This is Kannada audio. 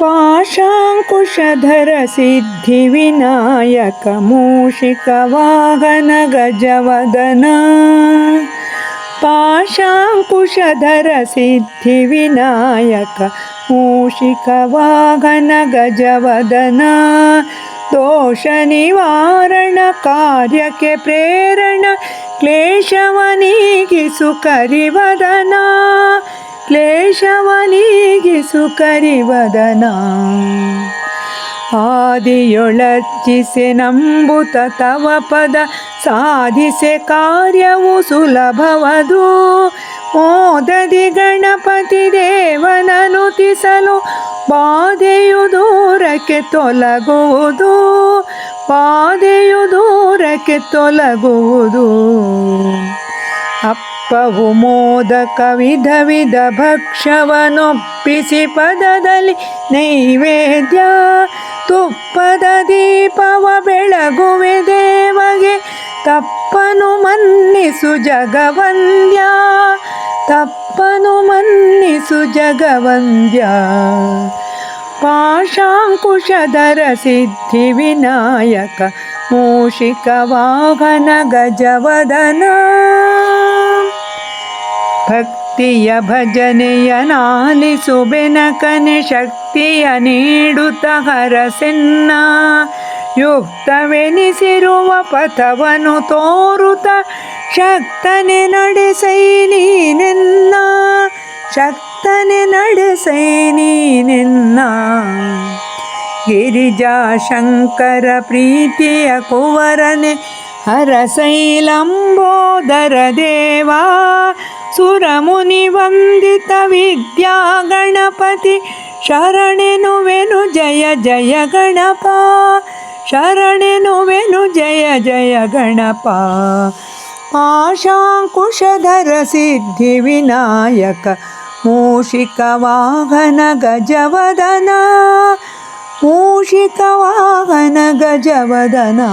पाशाङ्कुशधरसिद्धिविनायकमूषिकवाहनगजवदन। पाशाङ्कुशधरसिद्धिविनायक मूषिकवाहनगजवदन दोषनिवारणकार्यके प्रेरण क्लेशवनीगि सुकरिवदना ಶವನಿಗೆ ಸುಕರಿವದನ ಆದಿಯೊಳಚ್ಚಿಸೆ ನಂಬುತ ತವ ಪದ, ಸಾಧಿಸೆ ಕಾರ್ಯವು ಸುಲಭವದು. ಓದದಿ ಗಣಪತಿ ದೇವನನುತಿಸಲು ಬಾಧೆಯು ದೂರಕ್ಕೆ ತೊಲಗುವುದು. ಬಾಧೆಯು ದೂರಕ್ಕೆ ತೊಲಗುವುದು. ಅಪ್ಪವು ಮೋದಕ ವಿಧ ವಿಧ ಭಕ್ಷವನೊಪ್ಪಿಸಿ ಪದದಲ್ಲಿ ನೈವೇದ್ಯ. ತುಪ್ಪದ ದೀಪವ ಬೆಳಗುವೆ ದೇವಗೆ, ತಪ್ಪನು ಮನ್ನಿಸು ಜಗವಂದ್ಯ. ತಪ್ಪನು ಮನ್ನಿಸು ಜಗವಂದ್ಯ. ಪಾಶಾಂಕುಶಧರ ಸಿದ್ಧಿ ವಿನಾಯಕ, ಮೂಷಿಕ ವಾಹನ ಗಜವದನ. ಭಕ್ತಿಯ ಭಜನೆಯ ನಾಲಿಸು ಬೆನಕನೆ ಶಕ್ತಿಯ ನೀಡುತ್ತ ಹರಸೆನ್ನ. ಯುಕ್ತವೆನಿಸಿರುವ ಪಥವನ್ನು ತೋರುತ ಶಕ್ತನೆ ನಡೆಸೈ ನೀನೆನ್ನ ಶಕ್ತನೆ ನಡೆಸೈ ನೀನೆನ್ನ ಗಿರಿಜಾ ಶಂಕರ ಪ್ರೀತಿಯ ಕುವರನೆ ಹರಸೈಲಂಬೋದರ ದೇವಾ. सुरमुनिवन्दितविद्या गणपति शरणे वेनु जय जय गणप। शरणे वेनु जय जय गणप। आशाङ्कुशधरसिद्धिविनायक मूषिकवाहन गजवदन मूषिकवाहन गजवदना